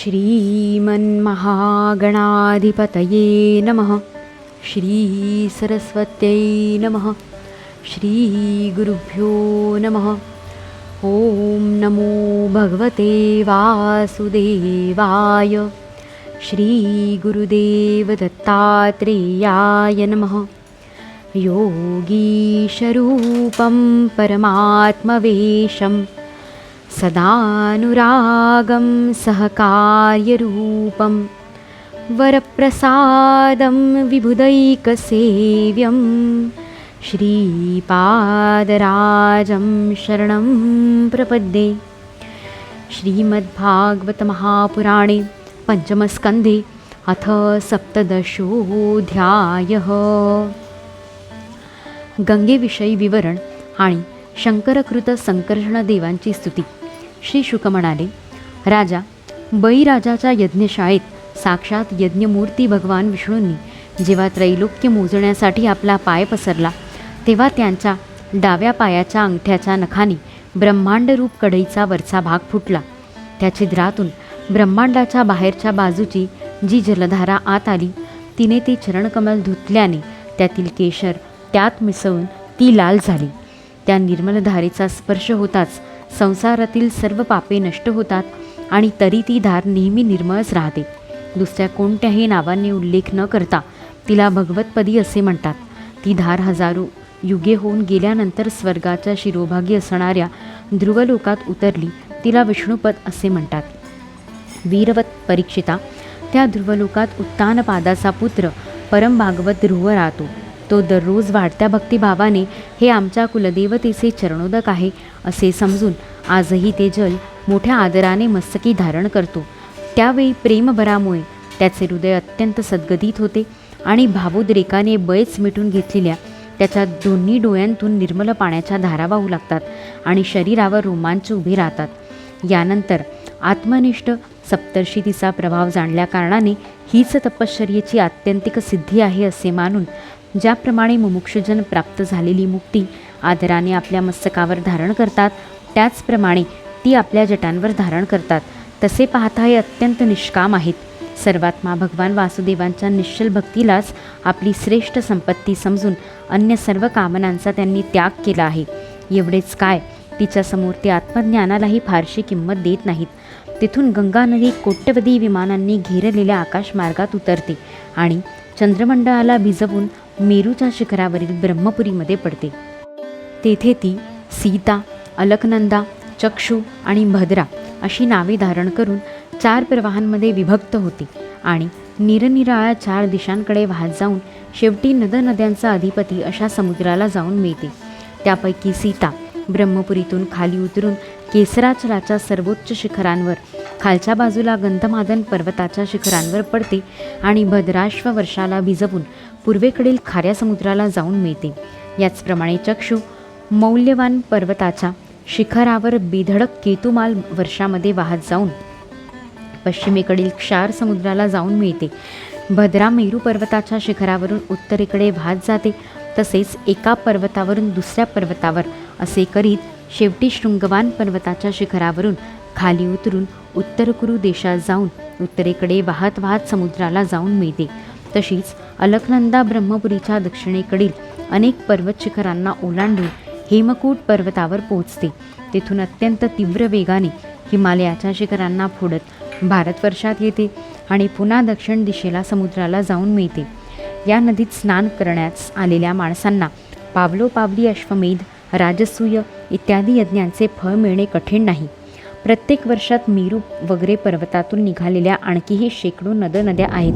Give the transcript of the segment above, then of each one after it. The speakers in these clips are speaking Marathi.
श्रीमन्महागणाधिपतये नमः। श्रीसरस्वत्यै नमः। श्रीगुरुभ्यो नमः। ॐ नमो भगवते वासुदेवाय। श्रीगुरुदेवदत्तात्रेयाय नमः। योगीशरूपं परमात्मवेशं सदानुरागं सहकार्यरूपं वरप्रसादं विबुधैकसेव्यं श्रीपादराजं शरणं प्रपद्ये। श्रीमद्भागवतमहापुराणे पञ्चमस्कन्धे अथ सप्तदशोऽध्यायः। गंगेविषयी विवरण आणि शंकरकृत संकर्षण देवांची स्तुती। श्री शुक म्हणाले राजा बळीराजाच्या यज्ञशाळेत साक्षात यज्ञमूर्ती भगवान विष्णूंनी जेव्हा त्रैलोक्य मोजण्यासाठी आपला पाय पसरला तेव्हा त्यांच्या डाव्या पायाच्या अंगठ्याच्या नखाने ब्रह्मांडरूप कढईचा वरचा भाग फुटला. त्या छिद्रातून ब्रह्मांडाच्या बाहेरच्या बाजूची जी जलधारा आत आली तिने ते चरणकमल धुतल्याने त्यातील केशर त्यात मिसळून ती लाल झाली. त्या निर्मल धारेचा स्पर्श होताच संसारातील सर्व पापे नष्ट होतात आणि तरी ती धार नेहमी निर्मळच राहते. दुसऱ्या कोणत्याही नावाने उल्लेख न करता तिला भगवतपदी असे म्हणतात ती धार हजारो युगे होऊन गेल्यानंतर स्वर्गाच्या शिरोभागी असणाऱ्या ध्रुवलोकात उतरली तिला विष्णुपद असे म्हणतात. वीरवत परीक्षिता त्या ध्रुवलोकात उत्तानपादाचा पुत्र परम भागवत ध्रुव राहतो. तो दररोज वाढत्या भक्तिभावाने हे आमच्या कुलदेवतेचे चरणोदक आहे असे समजून आजही ते जल मोठ्या आदराने मस्तकी धारण करतो. त्यावेळी प्रेमभरामुळे त्याचे हृदय अत्यंत सद्गदित होते आणि भावोद्रेकाने बयच मिटून घेतलेल्या त्याच्या दोन्ही डोळ्यांतून निर्मल पाण्याच्या धारा वाहू लागतात आणि शरीरावर रोमांच उभे राहतात. यानंतर आत्मनिष्ठ सप्तर्षी तिचा प्रभाव जाणल्याकारणाने हीच तपश्चर्येची आत्यंतिक सिद्धी आहे असे मानून ज्याप्रमाणे मुमुक्षजन प्राप्त झालेली मुक्ती आदराने आपल्या मस्तकावर धारण करतात त्याचप्रमाणे ती आपल्या जटांवर धारण करतात. तसे पाहता हे अत्यंत निष्काम आहेत. सर्वात्मा भगवान वासुदेवांच्या निश्चल भक्तीलाच आपली श्रेष्ठ संपत्ती समजून अन्य सर्व कामनांचा त्यांनी त्याग केला आहे. एवढेच काय? तिच्यासमोर ते आत्मज्ञानालाही फारशी किंमत देत नाहीत. तिथून गंगा नदी कोट्यवधी विमानांनी घेरलेल्या आकाशमार्गात उतरते आणि चंद्रमंडळाला भिजवून मेरूच्या शिखरावरील ब्रह्मपुरीमध्ये पडते. तेथे ती सीता अलकनंदा चक्षु आणि भद्रा अशी नावे धारण करून चार प्रवाहांमध्ये विभक्त होते आणि निरनिराळ्या चार दिशांकडे वाहत जाऊन शेवटी नदनद्यांचा अधिपती अशा समुद्राला जाऊन मिळते. त्यापैकी सीता ब्रह्मपुरीतून खाली उतरून केसराचराच्या सर्वोच्च शिखरांवर खालच्या बाजूला गंधमादन पर्वताच्या शिखरांवर पडते आणि भद्राश्व वर्षाला भिजवून पूर्वेकडील खाऱ्या समुद्राला जाऊन मिळते. याचप्रमाणे चक्षु मौल्यवान पर्वताच्या शिखरावर बेधडक केतुमाल वर्षामध्ये वाहत जाऊन पश्चिमेकडील क्षार समुद्राला जाऊन मिळते. भद्रा मेरू पर्वताच्या शिखरावरून उत्तरेकडे वाहत जाते तसेच एका पर्वतावरून दुसऱ्या पर्वतावर असे करीत शेवटी शृंगवान पर्वताच्या शिखरावरून खाली उतरून उत्तर कुरु देशात जाऊन उत्तरेकडे वाहत वाहत समुद्राला जाऊन मिळते. तशीच अलकनंदा ब्रह्मपुरीच्या दक्षिणेकडील अनेक पर्वत शिखरांना ओलांडून हेमकूट पर्वतावर पोहोचते. तेथून अत्यंत तीव्र वेगाने हिमालयाच्या शिखरांना फोडत भारतवर्षात येते आणि पुन्हा दक्षिण दिशेला समुद्राला जाऊन मिळते. या नदीत स्नान करण्यास आलेल्या माणसांना पावलोपावली अश्वमेध राजसूय इत्यादी यज्ञांचे फळ मिळणे कठीण नाही. प्रत्येक वर्षात मेरू वगैरे पर्वतातून निघालेल्या आणखीही शेकडो नदनद्या आहेत.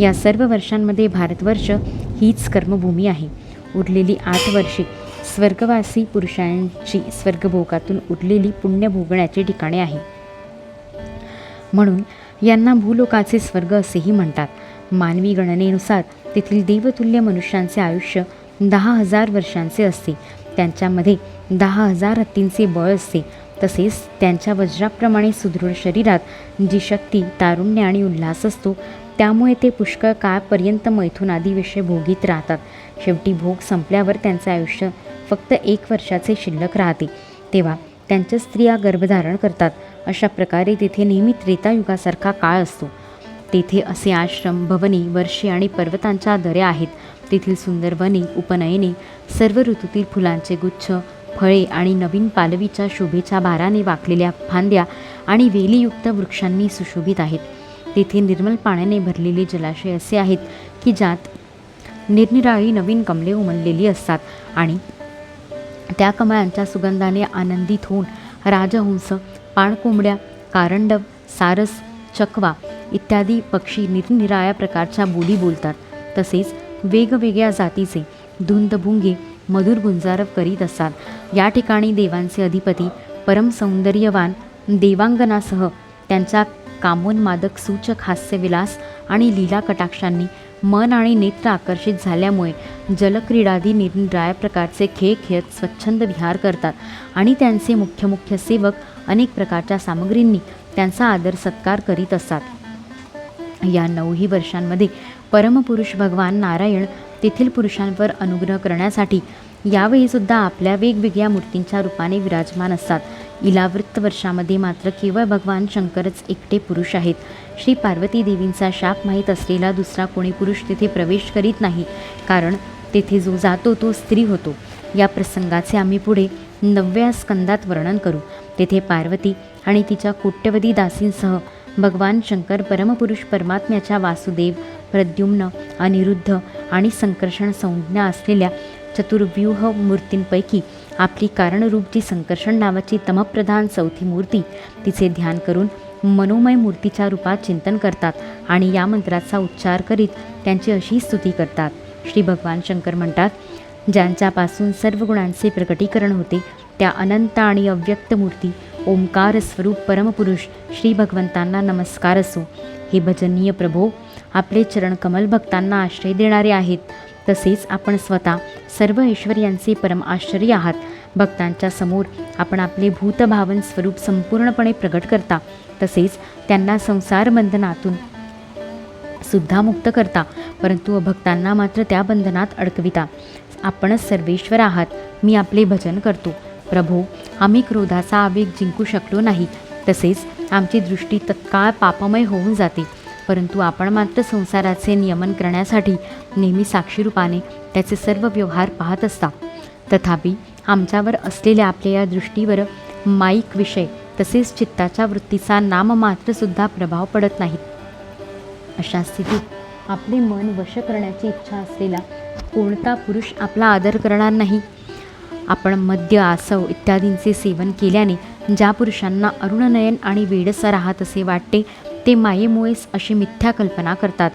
या सर्व वर्षांमध्ये भारतवर्ष हीच कर्मभूमी आहे. उरलेली आठ वर्षे स्वर्गवासी पुरुषांची स्वर्गभोगातून उरलेली पुण्य भोगण्याची ठिकाणे आहे. म्हणून यांना भूलोकाचे स्वर्ग असेही म्हणतात. मानवी गणनेनुसार तेथील देवतुल्य मनुष्यांचे आयुष्य दहा हजार वर्षांचे असते. त्यांच्यामध्ये दहा हजार हत्तींचे बळ असते. तसेच त्यांच्या वज्राप्रमाणे सुदृढ शरीरात जी शक्ती तारुण्य आणि उल्हास असतो त्यामुळे ते पुष्कळ काळपर्यंत मैथुनादी विषय भोगीत राहतात. शेवटी भोग संपल्यावर त्यांचे आयुष्य फक्त एक वर्षाचे शिल्लक राहते. तेव्हा त्यांच्या स्त्रिया गर्भधारण करतात. अशा प्रकारे तेथे नेहमी त्रेतायुगासारखा काळ असतो. तेथे असे आश्रम भवनी वर्षे आणि पर्वतांच्या दऱ्या आहेत. तेथील सुंदर वने उपनयने सर्व ऋतूतील फुलांचे गुच्छ फळे आणि नवीन पालवीच्या शोभेच्या भाराने वाकलेल्या फांद्या आणि वेलीयुक्त वृक्षांनी सुशोभित आहेत. तेथे निर्मल पाण्याने भरलेले जलाशय असे आहेत की ज्यात निरनिराळी नवीन कमले उमललेली असतात आणि त्या कमळांच्या सुगंधाने आनंदित होऊन राजहंस पाणकोंबड्या कारंडव सारस चकवा इत्यादी पक्षी निरनिराळ्या प्रकारच्या बोली बोलतात. तसेच वेगवेगळ्या जातीचे धुंदभुंगे मधुर गुंजारव करीत असतात. या ठिकाणी देवांचे अधिपती परमसौंदर्यवान देवांगनासह त्यांच्या कामोन्मादक सूचक हास्यविलास आणि लीला कटाक्षांनी मन आणि नेत्र आकर्षित झाल्यामुळे जलक्रीडादी निरनिराळ्या प्रकारचे खेळ खेळत स्वच्छंद विहार करतात आणि त्यांचे मुख्य मुख्य सेवक अनेक प्रकारच्या सामग्रींनी त्यांचा आदर सत्कार करीत असतात. या नऊही वर्षांमध्ये परमपुरुष भगवान नारायण तेथील पुरुषांवर अनुग्रह करण्यासाठी यावेळीसुद्धा आपल्या वेगवेगळ्या मूर्तींच्या रूपाने विराजमान असतात. इलावृत्त वर्षामध्ये मात्र केवळ भगवान शंकरच एकटे पुरुष आहेत. श्री पार्वती देवींचा शाप माहीत असलेला दुसरा कोणी पुरुष तिथे प्रवेश करीत नाही कारण तेथे जो जातो तो स्त्री होतो. या प्रसंगाचे आम्ही पुढे नवव्या स्कंदात वर्णन करू. तेथे पार्वती आणि तिच्या कोट्यवधी दासींसह भगवान शंकर परमपुरुष परमात्म्याच्या वासुदेव प्रद्युम्न अनिरुद्ध आणि संकर्षण संज्ञा असलेल्या चतुर्व्यूह मूर्तींपैकी आपली कारणरूप जी संकर्षण नावाची तमप्रधान चौथी मूर्ती तिचे ध्यान करून मनोमय मूर्तीच्या रूपात चिंतन करतात आणि या मंत्राचा उच्चार करीत त्यांची अशी स्तुती करतात. श्री भगवान शंकर म्हणतात ज्यांच्यापासून सर्व गुणांचे प्रकटीकरण होते त्या अनंत आणि अव्यक्त मूर्ती ओंकार स्वरूप परमपुरुष श्री भगवंतांना नमस्कार असो हे भजनीय प्रभो आपले चरण कमल भक्तांना आश्रय देणारे आहेत. तसेच आपण स्वतः सर्व ऐश्वर्यांचे परम आश्चर्य आहात. भक्तांच्या समोर आपण आपले भूतभावन स्वरूप संपूर्णपणे प्रगट करता. तसेच त्यांना संसार बंधनातून सुद्धा मुक्त करता. परंतु भक्तांना मात्र त्या बंधनात अडकविता. आपणच सर्वेश्वर आहात. मी आपले भजन करतो. प्रभो आम्ही क्रोधाचा आवेग जिंकू शकलो नाही. तसेच आमची दृष्टी तत्काळ पापमय होऊन जाते. परंतु आपण मात्र संसाराचे नियमन करण्यासाठी नेहमी साक्षीरूपाने त्याचे सर्व व्यवहार पाहत असता. तथापि आमच्यावर असलेल्या आपल्या या दृष्टीवर माईक विषय तसेच चित्ताच्या वृत्तीचा नाममात्रसुद्धा प्रभाव पडत नाही. अशा स्थितीत आपले मन वश करण्याची इच्छा असलेला कोणता पुरुष आपला आदर करणार नाही? आपण मद्य आसव इत्यादींचे सेवन केल्याने ज्या पुरुषांना अरुणनयन आणि वेडसं राहत असे वाटते ते मायेमुळेच अशी मिथ्या कल्पना करतात.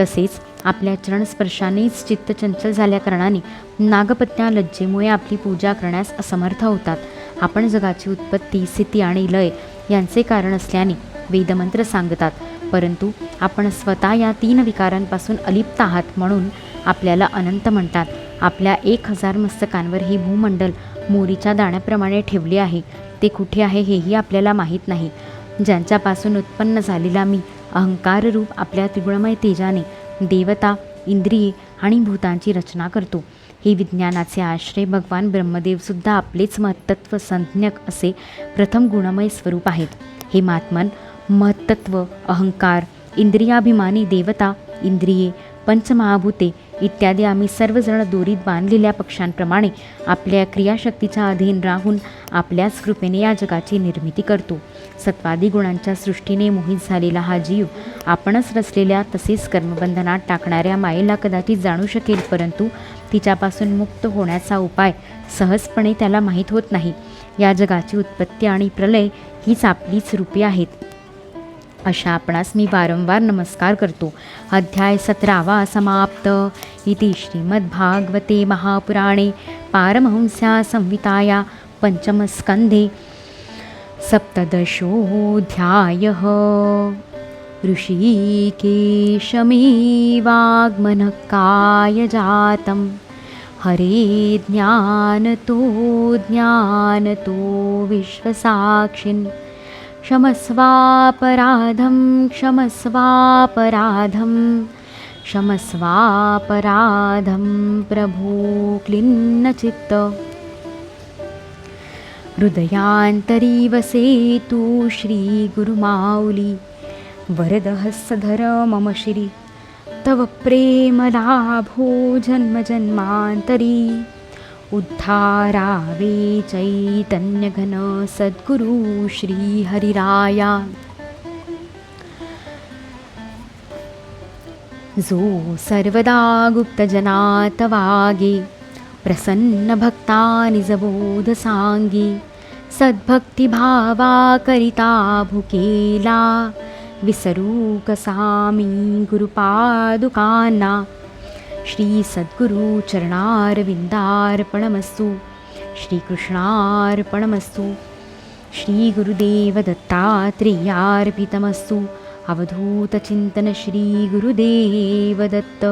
तसेच आपल्या चरणस्पर्शानेच चित्त चंचल झाल्याकारणाने नागपत्न्या लज्जेमुळे आपली पूजा करण्यास असमर्थ होतात. आपण जगाची उत्पत्ती स्थिती आणि लय यांचे कारण असल्याने वेदमंत्र सांगतात. परंतु आपण स्वतः या तीन विकारांपासून अलिप्त आहात म्हणून आपल्याला अनंत म्हणतात. आपल्या एक हजार मस्तकांवर हे भूमंडल मोरीच्या दाण्याप्रमाणे ठेवले आहे. ते कुठे आहे हेही आपल्याला माहीत नाही. ज्यांच्यापासून उत्पन्न झालेला मी अहंकाररूप आपल्या त्रिगुणमय तेजाने देवता इंद्रिये आणि भूतांची रचना करतो. हे विज्ञानाचे आश्रय भगवान ब्रह्मदेवसुद्धा आपलेच महत्त्व संज्ञक असे प्रथम गुणमय स्वरूप आहेत. हे महात्मन महत्त्व अहंकार इंद्रियाभिमानी देवता इंद्रिये पंचमहाभूते इत्यादी आम्ही सर्वजण दोरीत बांधलेल्या पक्षांप्रमाणे आपल्या क्रियाशक्तीच्या अधीन राहून आपल्याच कृपेने या जगाची निर्मिती करतो. सत्वादी गुणांच्या सृष्टीने मोहित झालेला हा जीव आपणच रचलेल्या तसेच कर्मबंधनात टाकणाऱ्या मायेला कदाचित जाणू शकेल परंतु तिच्यापासून मुक्त होण्याचा उपाय सहजपणे त्याला माहीत होत नाही. या जगाची उत्पत्ती आणि प्रलय हीच आपलीच रूपे आहेत. अशा आपणास मी वारंवार नमस्कार करतो. अध्याय सतरावा समाप्त. इति श्रीमद्भागवते महापुराणे पारमहंस्या संहिताया पंचमस्कन्धे सप्तदशोऽध्यायः. काय कायजातं हरे ज्ञानतो ज्ञानतो विश्वसाक्षिन्। क्षमस्वापराधं क्षमस्वापराधं क्षमस्वापराधं प्रभो क्लिन्नचित्त हृदयांतरी वसे श्रीगुरुमाौली वरदहस्सधर मम श्री तव प्रेमलाभो जन्मजन्मान्तरी चैतन्यघन सद्गुरु श्रीहरिराया। जो सर्वदा गुप्तजनात वागे प्रसन्नभक्ता निजबोध सांगी सद्भक्तिभावा करिता भुकेला विसरू कसामी श्रीसद्गुरुचरणारविन्दार्पणमस्तु। श्रीकृष्णार्पणमस्तु। श्रीगुरुदेवदत्तात्रेयार्पितमस्तु। अवधूतचिन्तनश्रीगुरुदेवदत्त